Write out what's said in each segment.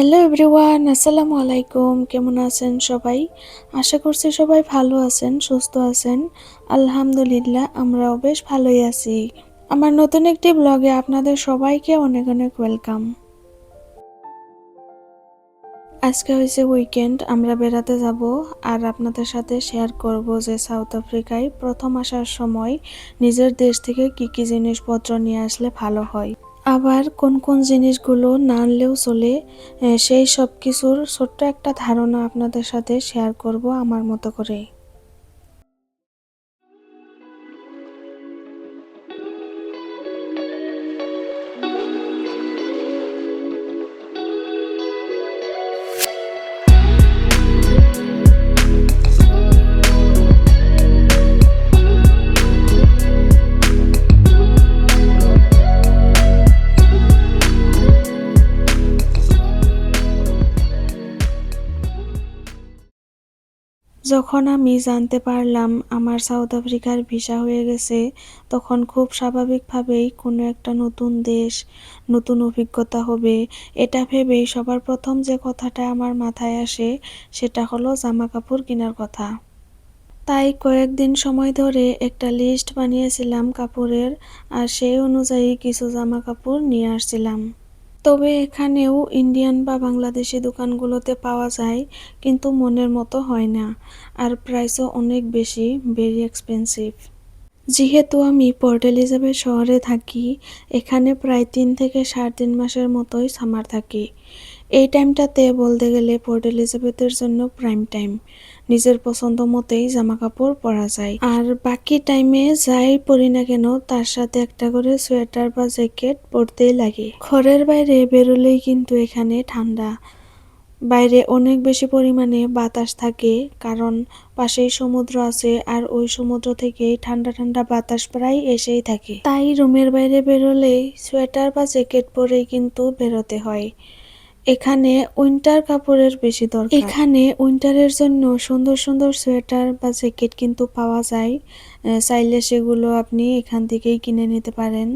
Hello everyone আসসালামু আলাইকুম। কেমন আছেন সবাই? আশা করছি সবাই ভালো আছেন, সুস্থ আছেন। আলহামদুলিল্লাহ, আমরাও বেশ ভালোই আছি। আমার নতুন একটি ব্লগে আপনাদের সবাইকে অনেক অনেক ওয়েলকাম আজকে হয়েছে উইকেন্ড আমরা বেড়াতে যাব আর আপনাদের সাথে শেয়ার করব যে সাউথ আফ্রিকায় প্রথম আসার সময় নিজের দেশ থেকে কি কি জিনিসপত্র নিয়ে আসলে ভালো হয়। আবার কোন কোন জিনিসগুলো না আনলেও চলে সেই সব কিছুর ছোট্ট একটা ধারণা আপনাদের সাথে শেয়ার করব আমার মতো করে যখন আমি জানতে পারলাম আমার সাউথ আফ্রিকার ভিসা হয়ে গেছে, তখন খুব স্বাভাবিকভাবেই কোনো একটা নতুন দেশ, নতুন অভিজ্ঞতা হবে। এটা ভেবেই সবার প্রথম যে কথাটা আমার মাথায় আসে, সেটা হলো জামা কাপড় কেনার কথা। তাই কয়েকদিন সময় ধরে একটা লিস্ট বানিয়েছিলাম কাপড়ের, আর সেই অনুযায়ী কিছু জামা কাপড় নিয়ে আসছিলাম। তবে এখানেও ইন্ডিয়ান বা বাংলাদেশি দোকানগুলোতে পাওয়া যায়, কিন্তু মনের মতো হয় না। আর প্রাইসও অনেক বেশি ভেরি এক্সপেন্সিভ যেহেতু আমি পোর্ট এলিজাবেথ শহরে থাকি, এখানে প্রায় তিন থেকে সাড়ে তিন মাসের মতোই সামার থাকি। এই টাইমটাতে বলতে গেলে পোর্ট এলিজাবেথের জন্য প্রাইম টাইম নিজের পছন্দ মতেই জামা কাপড় পরা যায়। আর বাকি টাইমে যাই পরি না কেন, তার সাথে একটা করে সোয়েটার বা জ্যাকেট পরতেই লাগে। ঘরের বাইরে বেরোলেই কিন্তু এখানে ঠান্ডা। বাইরে অনেক বেশি পরিমাণে বাতাস থাকে, কারণ পাশেই সমুদ্র আছে আর ওই সমুদ্র থেকেই ঠান্ডা ঠান্ডা বাতাস প্রায় এসেই থাকে। তাই রুমের বাইরে বেরোলেই সোয়েটার বা জ্যাকেট পরেই কিন্তু বেরোতে হয়। এখানে উইন্টার কাপড়ের বেশি দরকার। এখানে উইন্টারের জন্য সুন্দর সুন্দর সোয়েটার বা জ্যাকেট কিন্তু পাওয়া যায়। চাইলে সেগুলো আপনি এখান থেকেই কিনে নিতে পারেন।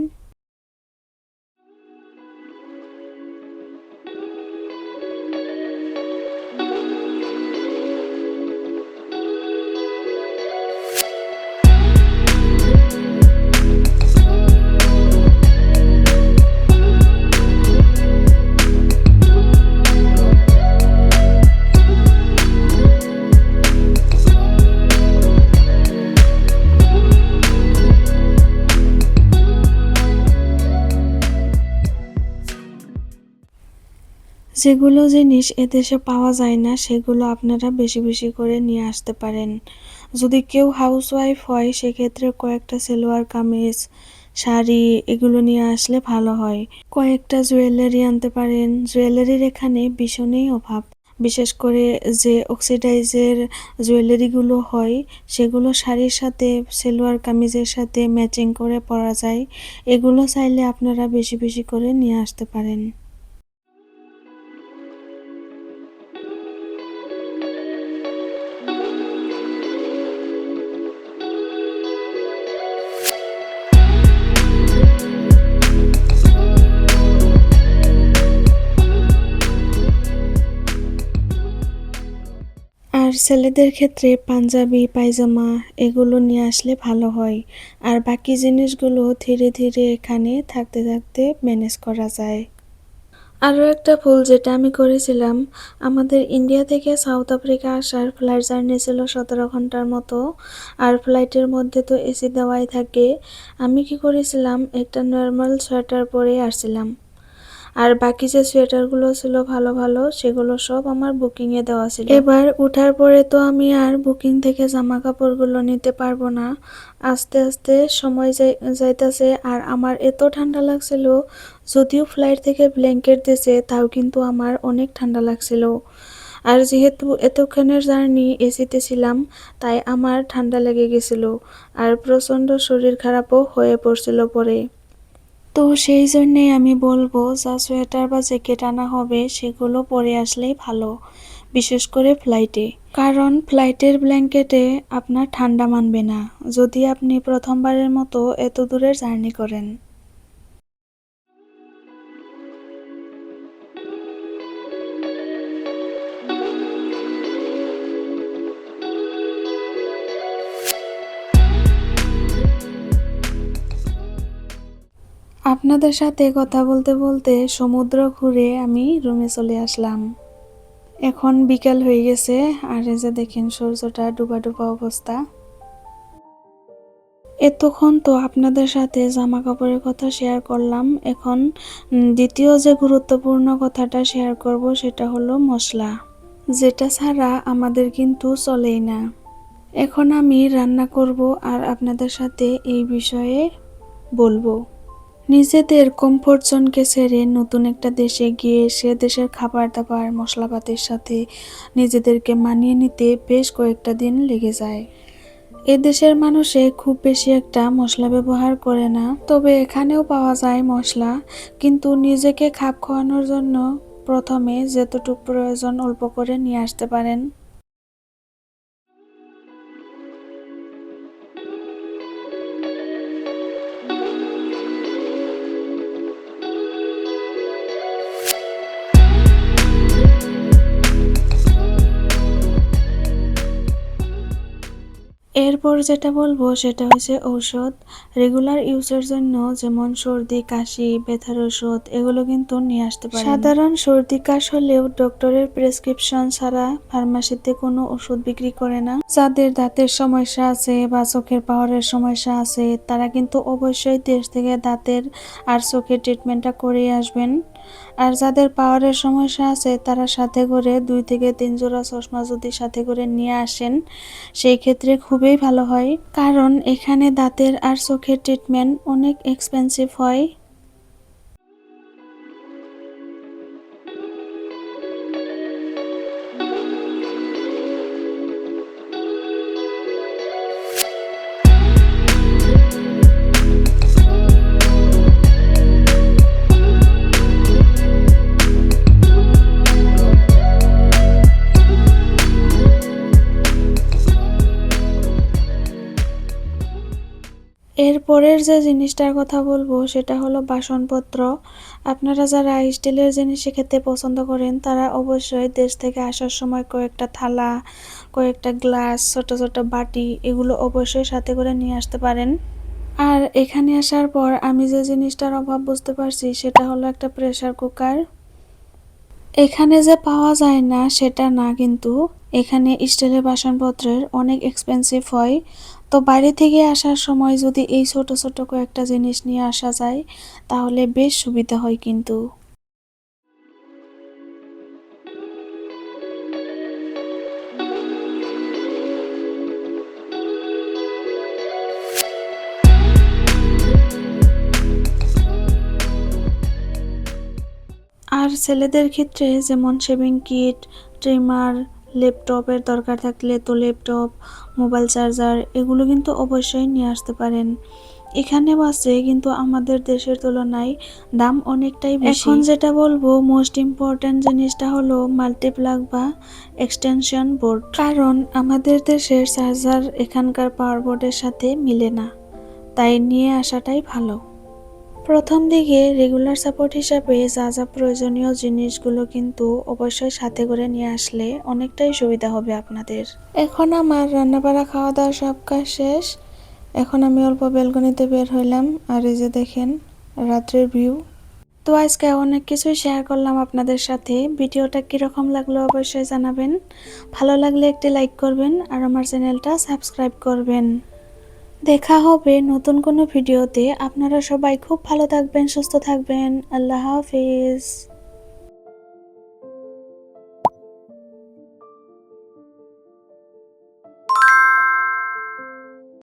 যেগুলো জিনিস এদেশে পাওয়া যায় না, সেগুলো আপনারা বেশি বেশি করে নিয়ে আসতে পারেন। যদি কেউ হাউসওয়াইফ হয়, সেক্ষেত্রে কয়েকটা সেলোয়ার, কামিজ, শাড়ি এগুলো নিয়ে আসলে ভালো হয়। কয়েকটা জুয়েলারি আনতে পারেন। জুয়েলারির এখানে ভীষণই অভাব। বিশেষ করে যে অক্সিডাইজের জুয়েলারিগুলো হয়, সেগুলো শাড়ির সাথে, সেলোয়ার, কামিজের সাথে ম্যাচিং করে পরা যায়। এগুলো চাইলে আপনারা বেশি বেশি করে নিয়ে আসতে পারেন। ছেলেদের ক্ষেত্রে পাঞ্জাবি, পায়জামা এগুলো নিয়ে আসলে ভালো হয়। আর বাকি জিনিসগুলো ধীরে ধীরে এখানে থাকতে থাকতে ম্যানেজ করা যায়। আরও একটা ভুল যেটা আমি করেছিলাম, আমাদের ইন্ডিয়া থেকে সাউথ আফ্রিকা আসার ফ্লাইট জার্নি ছিল সতেরো ঘণ্টার মতো। আর ফ্লাইটের মধ্যে তো এসি দেওয়াই থাকে। আমি কি করেছিলাম, একটা নর্মাল সোয়েটার পরে আসছিলাম। আর বাকি যে সোয়েটারগুলো ছিল ভালো ভালো, সেগুলো সব আমার বুকিংয়ে দেওয়া ছিল। এবার উঠার পরে তো আমি আর বুকিং থেকে জামা কাপড়গুলো নিতে পারব না। আস্তে আস্তে সময় যাই- যাইতাছে আর আমার এত ঠান্ডা লাগছিল, যদিও ফ্লাইট থেকে ব্ল্যাঙ্কেট দিয়েছে, তাও কিন্তু আমার অনেক ঠান্ডা লাগছিল। আর যেহেতু এতক্ষণের জার্নি এসিতে ছিলাম, তাই আমার ঠান্ডা লেগে গেছিল, আর প্রচণ্ড শরীর খারাপও হয়ে পড়ছিল পরে। তো সেই জন্যেই আমি বলব, যা সোয়েটার বা জ্যাকেট আনা হবে, সেগুলো পরে আসলেই ভালো, বিশেষ করে ফ্লাইটে। কারণ ফ্লাইটের ব্ল্যাঙ্কেটে আপনার ঠান্ডা মানবে না, যদি আপনি প্রথমবারের মতো এত দূরের জার্নি করেন। আপনাদের সাথে কথা বলতে বলতে সমুদ্র ঘুরে আমি রুমে চলে আসলাম। এখন বিকাল হয়ে গেছে, আর এই যে দেখেন সূর্যটা ডুবা ডুবা অবস্থা। এতক্ষণ তো আপনাদের সাথে জামা কাপড়ের কথা শেয়ার করলাম। এখন দ্বিতীয় যে গুরুত্বপূর্ণ কথাটা শেয়ার করব সেটা হলো মশলা। যেটা ছাড়া আমাদের কিন্তু চলেই না। এখন আমি রান্না করব আর আপনাদের সাথে এই বিষয়ে বলব। নিজেদের কমফোর্ট জোনকে ছেড়ে নতুন একটা দেশে গিয়ে সে দেশের খাবার দাবার, মশলাপাতির সাথে নিজেদেরকে মানিয়ে নিতে বেশ কয়েকটা দিন লেগে যায়। এ দেশের মানুষে খুব বেশি একটা মশলা ব্যবহার করে না, তবে এখানেও পাওয়া যায় মশলা। কিন্তু নিজেকে খাপ খাওয়ানোর জন্য প্রথমে যতটুকু প্রয়োজন অল্প করে নিয়ে আসতে পারেন। এরপর যেটা বলব সেটা হচ্ছে ঔষধ। রেগুলার ইউজের জন্য যেমন সর্দি, কাশি, ব্যথার ওষুধ, এগুলো কিন্তু নিয়ে আসতে পারেন। সাধারণ সর্দি, কাশ হলেও ডক্টরের প্রেসক্রিপশন ছাড়া ফার্মাসিতে কোনো ওষুধ বিক্রি করে না। যাদের দাঁতের সমস্যা আছে বা চোখের পাওয়ারের সমস্যা আছে, তারা কিন্তু অবশ্যই দেশ থেকে দাঁতের আর চোখের ট্রিটমেন্টটা করে আসবেন। আর যাদের পাওয়ারের সমস্যা আছে, তারা সাথে করে দুই থেকে তিন জোড়া চশমা যদি সাথে করে নিয়ে আসেন, সেই ক্ষেত্রে খুবই ভালো হয়। কারণ এখানে দাঁতের আর চোখের ট্রিটমেন্ট অনেক এক্সপেন্সিভ হয়। এরপরের যে জিনিসটার কথা বলব, সেটা হলো বাসনপত্র। আপনারা যারা স্টিলের জিনিস খেতে পছন্দ করেন, তারা অবশ্যই দেশ থেকে আসার সময় কয়েকটা থালা, কয়েকটা গ্লাস, ছোট ছোট বাটি, এগুলো অবশ্যই সাথে করে নিয়ে আসতে পারেন। আর এখানে আসার পর আমি যে জিনিসটার অভাব বুঝতে পারছি, সেটা হলো একটা প্রেসার কুকার। এখানে যে পাওয়া যায় না, সেটা না কিন্তু। এখানে স্টিলের বাসনপত্রের অনেক এক্সপেন্সিভ হয়। তো বাইরে থেকে আসার সময় যদি এই ছোট ছোট কয়েকটা জিনিস নিয়ে আসা যায়, তাহলে বেশ সুবিধা হয় কিন্তু। আর ছেলেদের ক্ষেত্রে যেমন শেভিং কিট ট্রিমার ল্যাপটপের দরকার থাকলে তো ল্যাপটপ, মোবাইল চার্জার এগুলো কিন্তু অবশ্যই নিয়ে আসতে পারেন। এখানেও আছে কিন্তু আমাদের দেশের তুলনায় দাম অনেকটাই বেশি। এখন যেটা বলব মোস্ট ইম্পর্ট্যান্ট জিনিসটা হলো মাল্টিপ্লাগ বা এক্সটেনশন বোর্ড কারণ আমাদের দেশের চার্জার এখানকার পাওয়ার বোর্ডের সাথে মিলে না। তাই নিয়ে আসাটাই ভালো। প্রথম দিকে রেগুলার সাপোর্ট হিসাবে যা যা প্রয়োজনীয় জিনিসগুলো কিন্তু অবশ্যই সাথে করে নিয়ে আসলে অনেকটাই সুবিধা হবে আপনাদের। এখন আমার রান্নাবাড়া খাওয়া দাওয়া সব কাজ শেষ। এখন আমি অল্প বেলকনিতে বের হইলাম। আর এই যে দেখেন, রাত্রের ভিউ তো আজকে অনেক কিছুই শেয়ার করলাম আপনাদের সাথে। ভিডিওটা কীরকম লাগল অবশ্যই জানাবেন। ভালো লাগলে একটি লাইক করবেন। আর আমার চ্যানেলটা সাবস্ক্রাইব করবেন। দেখা হবে নতুন কোনো ভিডিওতে। আপনারা সবাই খুব ভালো থাকবেন সুস্থ থাকবেন। আল্লাহ হাফিজ।